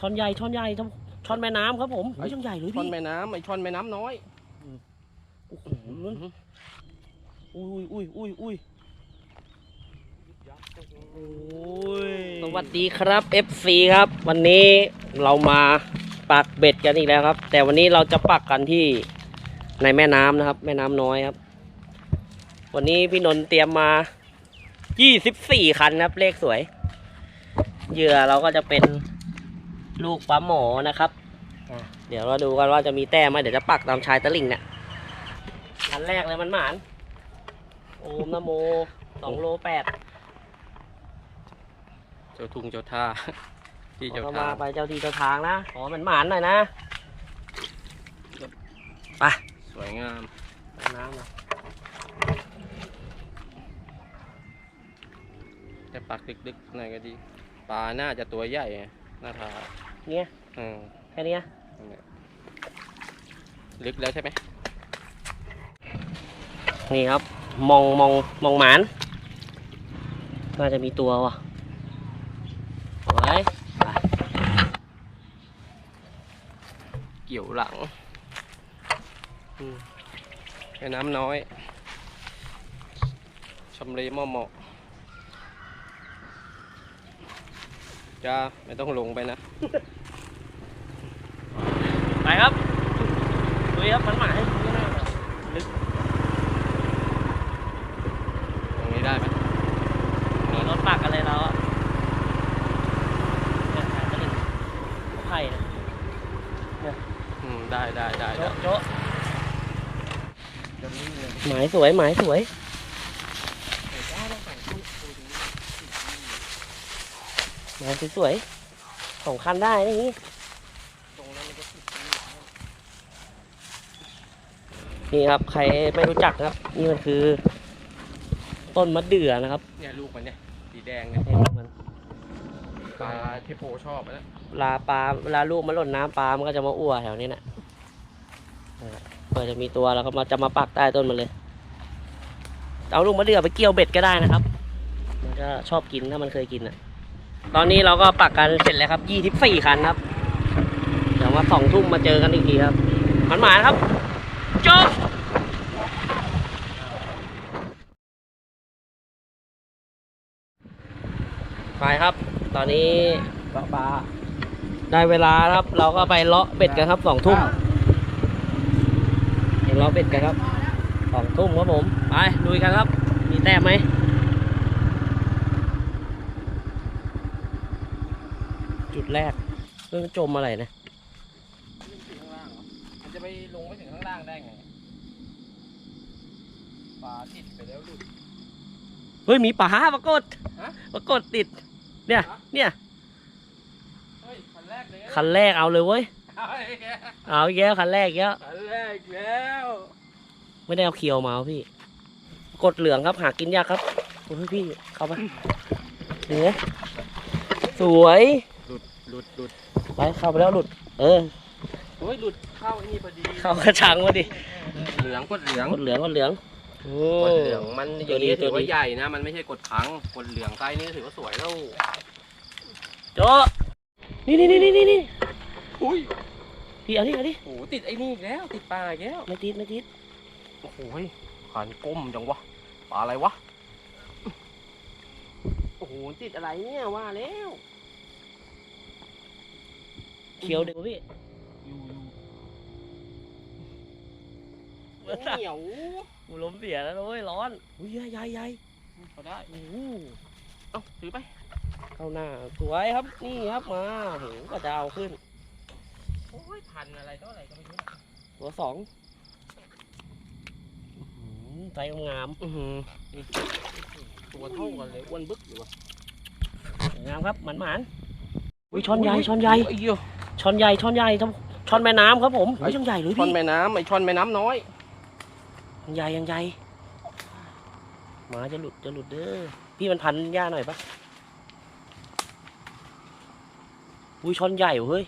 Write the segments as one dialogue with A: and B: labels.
A: ช้อนใหญ่ช้อนใหญ่ช้อนช้อนแม่น้ำครับผมไม่ช่อนใหญ่เลย
B: ช่อน
A: พี่
B: แม่น้ำไอช่อนแม่น้ำน้อย
A: โอ้โหนั่นอุ้ยอุ้ยอุ้ยอุ้ยโอ้ยสวัสดีครับ FC ครับ วันนี้เรามาปักเบ็ดกันอีกแล้วครับ แต่วันนี้เราจะปักกันที่ในแม่น้ำนะครับ แม่น้ำน้อยครับ วันนี้พี่นนท์เตรียมมา 24 คันครับ เลขสวย เหยื่อเราก็จะเป็น ลูกปลาหมอนะครับอะเดี๋ยวเราดูกันว่าจะมีแต้มไหมเดี๋ยวจะปักตามชายตะลิ่งเนี่ยคันแรกเลยมันหมาน โอมนะโมสองโลแปด
B: เจ้าทุงเจ้าท่าที่
A: ขอ
B: เจ้า
A: เข้า
B: ท่า
A: มาไปเจ้าที่เจ้าทางนะขอมันหมานหน่อยนะไป
B: สวยงาม
A: เอาน้ำมา
B: แต่ปักดึกๆหน่อยก็ดีปลาน่าจะตัวใหญ่ไงน่าทา
A: เนี่ย
B: อืม
A: แค่เนี้ย
B: นั่นแหละลึกแล้วใช่ไหม
A: นี่ครับ มองมองมองหมานน่าจะมีตัวว่ะโอ้ยไป
B: เกี่ยวหลังอืมแม่น้ำน้อยชำเลหม้อเหมาะจ้าไม่ต้องลงไปนะ
A: ไป ครับดูครับมันหมานดูหน้าหน่อยลึก
B: ตรงนี้ได้ไหม
A: มีรถปักกันเลยเราอะเนี่ยชายตะลิ่งไผ่นะ
B: อืมได้ได้ได้ได้
A: โจ๊ะโจ๊ะหมายสวยหมายสวยหมายสวยๆสองคันได้นะนี่ นี่ครับ ใครไม่รู้จักนะครับ นี่มันคือ ต้นมะเดื่อนะครับ
B: เนี่ยลูกมันเนี่ยสีแดงเนี่ย
A: นี่มัน
B: ปลาที่โพชอบนะ
A: เวลาปลาเวลาลูกมันหล่นน้ำปลามันก็จะมาอ้วแถวนี้นะนั่นแหละเพื่อจะมีตัวแล้วก็มาจะมาปักใต้ต้นมันเลย เอาลูกมะเดื่อไปเกี่ยวเบ็ดก็ได้นะครับ มันก็ชอบกินถ้ามันเคยกินอะ ตอนนี้เราก็ปักกันเสร็จแล้วครับยี่สิบสี่คันครับ เดี๋ยวมาสองทุ่มมาเจอกันอีกทีครับมันหมานครับจบ ไปครับ ตอนนี้
B: ปลาปลา
A: ได้เวลาครับ เราก็ไปเลาะเป็ดกันครับสองทุ่มเห็นเลาะเป็ดกันครับสองทุ่มครับผมไปลุยกันครับ มีแต้มไหมจุดแรกเรื่องจมอะไรนะ
B: มันจะไปลงไปถึงข้างล่างได้ไงปลาติดไปแล้วลูก
A: เฮ้ยมีปลาปรากฏ
B: ฮะ
A: ปรากฏติด เนี่ย เนี่ย
B: เฮ้ยคันแรกเลย
A: คันแรกเอาเลยเว้ย
B: เอาอีกแล้ว
A: เอาอีกแล้วคันแรกอีกแล้ว
B: คันแรกแล้ว
A: ไม่ได้เอาเคียวมาเอาพี่ กดเหลืองครับหากินยากครับโอ้ยพี่เข้าไปเหนือสวย
B: หลุดหลุดหลุด
A: ไปเข้าไปแล้วหลุด เออ
B: โอ้ยหลุดเข้าไอ้นี่พอดี
A: เข้ากระชังมาดิ
B: เหลืองกดเหลือง
A: กดเหลืองกดเหลือง โอ้
B: กดเหลืองมันอย่างนี้
A: ตัวดี
B: ถือ
A: ตัว
B: ว่า
A: ดี
B: ใหญ่นะ มันไม่ใช่กดพังกดเหลืองไซส์นี้ถือว่าสวยแล้ว
A: โจนี่นี่นี่นี่นี่นี่
B: อุ้ย
A: พี่เอาดิเอาดิ
B: โอ้โหติดไอ้นี่อีกแล้วติดปลาอีกแล้ว
A: ไม่ติดไม่ติด
B: โอ้โหขันก้มจังวะปลาอะไรวะ
A: โอ้โหติดอะไรเนี่ยว่าแล้วเขียวเด็กพี่
B: อยู่อยู่
A: เหนียวกูล้มเสียแล้วนะเว้ยร้อนอุ้ยใหญ่ใหญ่ใหญ่
B: เขาได้
A: โอ้โห
B: เอ้าถือไป
A: เข้าหน้าสวยครับนี่ครับมาโหก็จะเอาขึ้น
B: โอ้ยพันอะไรต่ออะไรก็ไม่รู้
A: หัวสองอื้อหือใจงาม
B: อือหือนี่ตัวเท่ากันเลยอ้วนบึกอยู่วะ
A: สวยงามครับหมันหมันอุ้ยช้อนใหญ่ช้อนใหญ่
B: ไอ้เหี้ย
A: ช้อนใหญ่ช้อนใหญ่ช้อนช้อนแม่น้ำครับผมไม่ช้อนใหญ่เลย
B: ช่อน
A: พี่
B: แม่น้ำไอ้ช่อนแม่น้ำน้อย
A: ยังใหญ่ยังใหญ่หมาจะหลุดจะหลุดเด้อพี่มันพันหญ้าหน่อยปะอุ้ยช้อนใหญ่เว้ย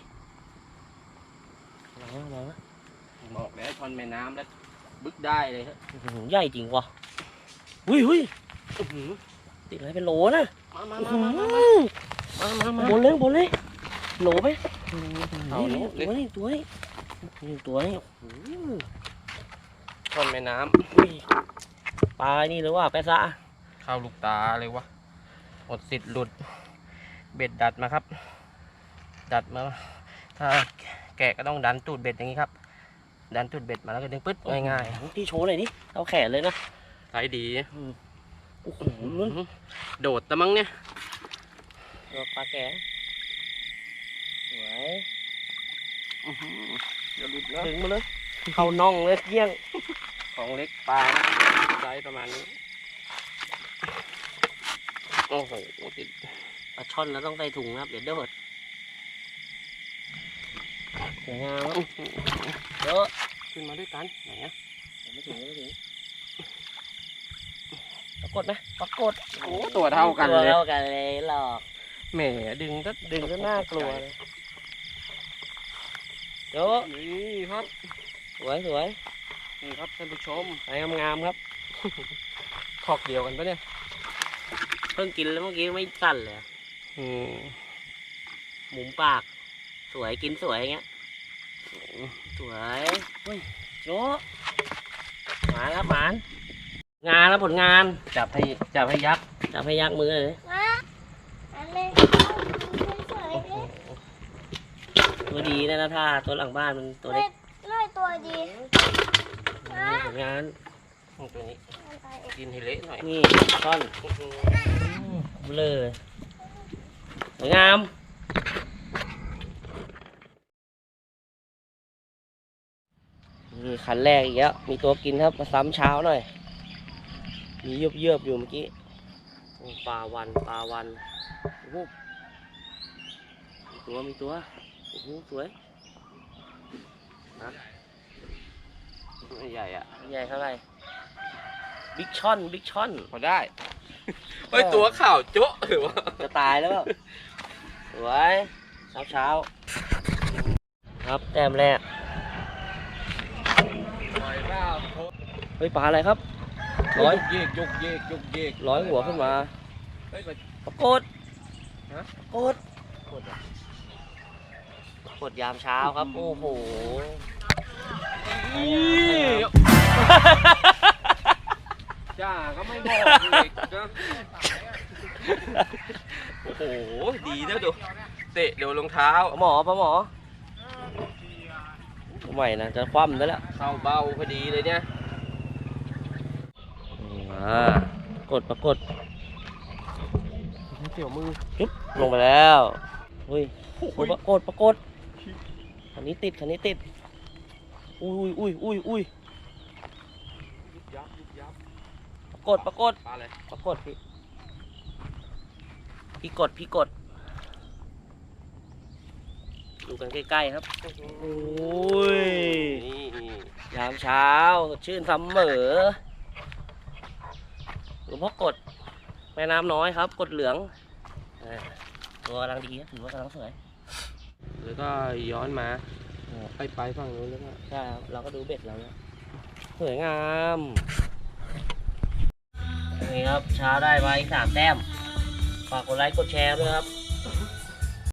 A: อะไรวะอะไรวะ
B: บอกแล้วช่อนแม่น้ำแล้วบึกได้เลยฮะ
A: อื้อหือใหญ่จริงว่ะอุ้ยอุ้ย
B: อื้อหือ
A: ติดอะไรเป็นโหลนะ
B: มามา
A: อื้อ
B: มา
A: หื
B: มา
A: อ
B: มามามา
A: บนเลยบนเลยโหลไหม
B: เอา
A: นี่
B: ลูก
A: ตัว
B: เล็ก
A: นี้ตัวนี้นี่ตัวนี้โอ้โห
B: ท่อนแม่น้
A: อุ้ยปลานี่หรือว่าแปะซะำ
B: เข้าลูกตาเลยวะหมดสิทธิ์หลุด เบ็ดดัดมาครับ ดัดมา ถ้าแกะก็ต้องดันตูดเบ็ดอย่างนี้ครับ ดันตูดเบ็ดมาแล้วก็ดึงปึ๊ดง่าย
A: ๆพี่โชว์หน่อยดิเอาแขนเลยนะ
B: ๆใส่ดี
A: โอ้โห
B: โดดตะมั้งเนี่ย
A: ตัวปลาแกสวย
B: อย่าหลุดนะ
A: ถึงมาเลย เข้าน่องเลยเกี้ยง
B: ของเล็กปลานะไซส์ประมาณนี้ โอ้โหติด
A: ปลาช่อนแล้วต้องใส่ถุงนะครับ เดี๋ยวโดดสวยงามครับเยอะ
B: ขึ้นมาด้วยกันไหนอะ
A: ไม่ถึงไม่ถึงปรากฏไหมปรากฏ
B: โอ้ตัวเท่ากัน
A: ตัว
B: เลย
A: เท่ากันเลยหลอก
B: แหมดึงก็
A: ดึงก็น่ากลัวเลยเยอะ
B: นี่ครับ
A: ส วยสวย
B: นี่ครับท่านผู้ชม
A: สวยงามๆครับ
B: ขอกเดียวกันปะเนี่ย
A: เพิ่งกินแล้วเมื่อกี้ไม่สั่นเลย
B: อืม
A: หมุมปาก สวยกินสวยอย่างเงี้ยสวยเฮ้ยโยหมานครับหมานงานแล้วผลงาน
B: จับให้จับให้ยักษ์
A: จับให้ยักมือเลย
C: มาอันนี้สวยๆดิ
A: ตัวดีนะนะท่าตัวหลังบ้านมันตัว
C: เล่
A: เล็ก
C: เล่ตัวดี
A: นี่ ผลงาน
B: ตัวนี้
C: มันไปเอง
B: กินให้เละหน่อย
A: นี่ช่อนเบลอสวยงามนี่คันแรกอีกแล้ว มีตัวกินครับ มาซ้ำเช้าหน่อย มีเยือบเยือบๆอยู่เมื่อกี้โอ้ปลาวัน ปลาวันโอ้โหมีตัว มีตัว โอ้โห สวย
B: ใหญ่อะ
A: ใหญ่เท่าไหร่บิ๊กช่อนบิ๊กช่อน
B: พอได้เฮ้ยตัวข่าวโจ๊ะหรือว่า
A: จะตายแล้วเปล่าสวยเช้าเช้าๆครับแต้มแรก
B: ปล่อยเปล่า
A: เฮ้ยปลาอะไรครับร้อย
B: ยกเยกยกเยกยกเยก
A: ร้อยหัวขึ้นมา
B: เฮ้ยมัน
A: ปรากฏ
B: ฮะ
A: ปรากฏปรากฏยามเช้าครับ โอ้โห
B: จ้าก็ไม่บอกเลยนะโอ้โห ดีนะดู เตะเดี๋ยวรองเท้า
A: ปลาหมอปลาหมอใหม่นะจะคว่ำแล้วล่ะ
B: เข้าเบ้าพอดีเลยเนี่ย
A: อ่ากดปรากฏ
B: เสี่ยวมือ
A: จุ๊บลงไปแล้วเฮ้ยโอ้ยปรากฏปรากฏคันนี้ติดคันนี้ติด อุ้ยอุ้ยอุ้ยอุ้ย
B: ยุบยับยุบยับ
A: ปรากฏปรากฏ
B: ปลาอะไร
A: ปรากฏพี่พี่กดพี่กด ดูกันใกล้ๆครับโอ้ย
B: นี่
A: ยามเช้าสดชื่นเสมอหลวงพ่อกดแม่น้ำน้อยครับ กดเหลืองอ่าตัวกำลังดีนะถือว่ากำลังสวย
B: แล้วก็ย้อนมา ไปไปฝั่งนู้นแล้วก็
A: ใช่ครับเราก็ดูเบ็ดเราเนี่ยสวยงามนี่ครับเช้าได้มาอีกสามแต้มฝากกดไลค์กดแชร์ด้วยครับ